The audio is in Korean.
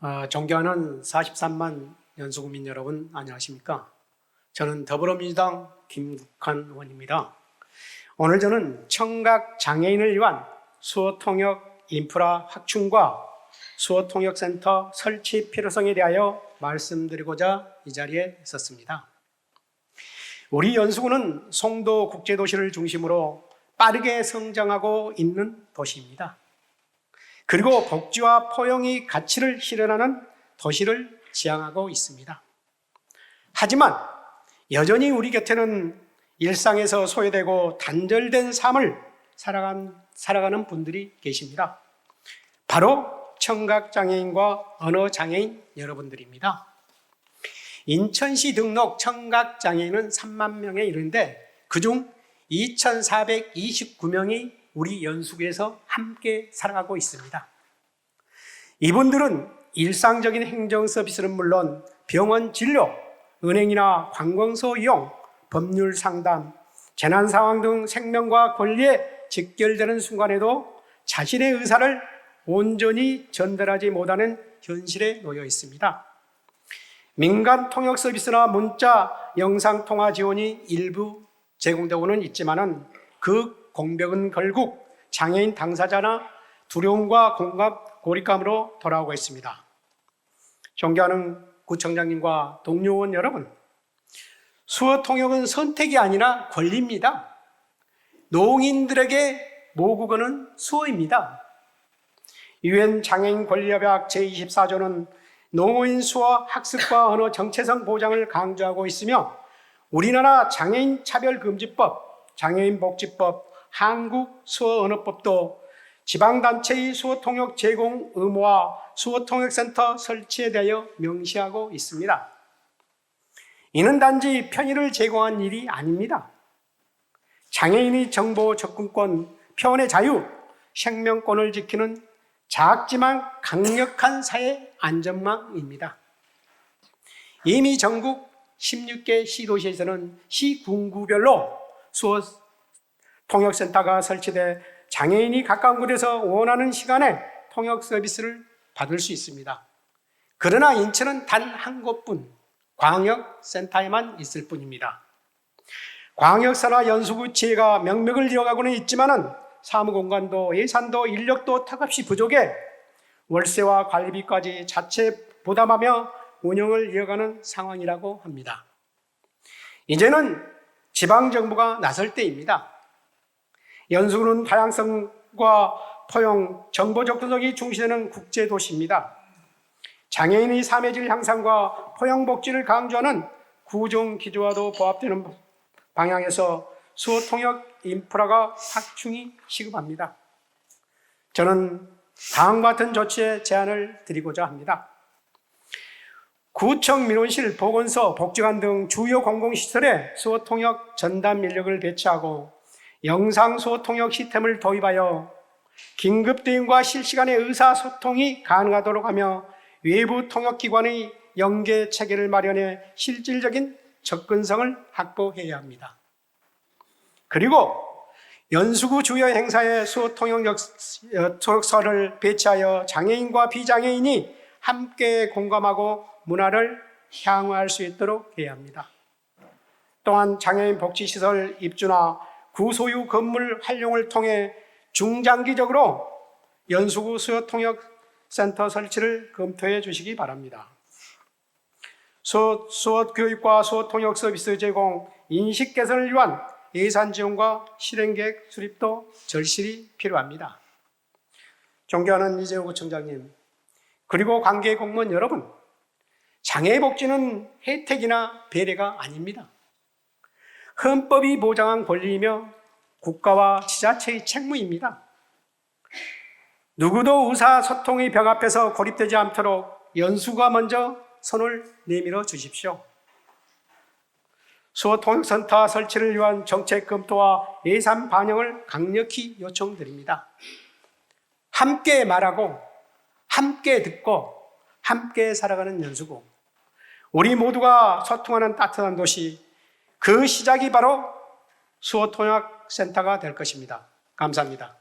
어, 존경하는 43만 연수국민 여러분 안녕하십니까? 저는 더불어민주당 김국환 의원입니다. 오늘 저는 청각 장애인을 위한 수어 통역 인프라 확충과 수어 통역 센터 설치 필요성에 대하여 말씀드리고자 이 자리에 있었습니다. 우리 연수구는 송도 국제도시를 중심으로 빠르게 성장하고 있는 도시입니다. 그리고 복지와 포용의 가치를 실현하는 도시를 지향하고 있습니다. 하지만 여전히 우리 곁에는 일상에서 소외되고 단절된 삶을 살아간, 살아가는 분들이 계십니다. 바로 청각장애인과 언어장애인 여러분들입니다. 인천시 등록 청각장애인은 3만 명에 이르는데 그중 2,429명이 우리 연수구에서 함께 살아가고 있습니다. 이분들은 일상적인 행정 서비스는 물론 병원 진료, 은행이나 관공서 이용, 법률 상담, 재난 상황 등 생명과 권리에 직결되는 순간에도 자신의 의사를 온전히 전달하지 못하는 현실에 놓여 있습니다. 민간 통역 서비스나 문자, 영상 통화 지원이 일부 제공되고는 있지만은 그 공백은 결국 장애인 당사자나 두려움과 공감, 고립감으로 돌아오고 있습니다. 존경하는 구청장님과 동료원 여러분, 수어 통역은 선택이 아니라 권리입니다. 노인들에게 모국어는 수어입니다. 유엔 장애인 권리협약 제24조는 노인 수어 학습과 언어 정체성 보장을 강조하고 있으며 우리나라 장애인 차별금지법, 장애인 복지법, 한국 수어 언어법도 지방단체의 수어 통역 제공 의무와 수어 통역센터 설치에 대하여 명시하고 있습니다. 이는 단지 편의를 제공한 일이 아닙니다. 장애인의 정보 접근권, 표현의 자유, 생명권을 지키는 작지만 강력한 사회 안전망입니다. 이미 전국 16개 시도시에서는 시군구별로 수어 통역센터가 설치돼 장애인이 가까운 곳에서 원하는 시간에 통역 서비스를 받을 수 있습니다. 그러나 인천은 단 한 곳뿐 광역센터에만 있을 뿐입니다. 광역사나 연수구 지회가 명맥을 이어가고는 있지만은 사무공간도 예산도 인력도 턱없이 부족해 월세와 관리비까지 자체 부담하며 운영을 이어가는 상황이라고 합니다. 이제는 지방정부가 나설 때입니다. 연수구는 다양성과 포용, 정보 접근성이 중시되는 국제 도시입니다. 장애인의 삶의 질 향상과 포용 복지를 강조하는 구종 기조와도 부합되는 방향에서 수어 통역 인프라가 확충이 시급합니다. 저는 다음과 같은 조치에 제안을 드리고자 합니다. 구청 민원실, 보건소, 복지관 등 주요 공공시설에 수어 통역 전담 인력을 배치하고 영상 수어 통역 시스템을 도입하여 긴급 대응과 실시간의 의사소통이 가능하도록 하며 외부 통역기관의 연계 체계를 마련해 실질적인 접근성을 확보해야 합니다. 그리고 연수구 주요 행사에 수어 통역 소속서를 배치하여 장애인과 비장애인이 함께 공감하고 문화를 향유할 수 있도록 해야 합니다. 또한 장애인 복지시설 입주나 구소유 건물 활용을 통해 중장기적으로 연수구 수요 통역 센터 설치를 검토해 주시기 바랍니다. 수어, 수어 교육과 수어 통역 서비스 제공, 인식 개선을 위한 예산 지원과 실행 계획 수립도 절실히 필요합니다. 존경하는 이재호 구청장님, 그리고 관계 공무원 여러분, 장애 복지는 혜택이나 배려가 아닙니다. 헌법이 보장한 권리이며 국가와 지자체의 책무입니다. 누구도 의사소통의 벽 앞에서 고립되지 않도록 연수가 먼저 손을 내밀어 주십시오. 수어 통역센터 설치를 위한 정책 검토와 예산 반영을 강력히 요청드립니다. 함께 말하고, 함께 듣고, 함께 살아가는 연수고, 우리 모두가 소통하는 따뜻한 도시, 그 시작이 바로 수어 통역센터가 될 것입니다. 감사합니다.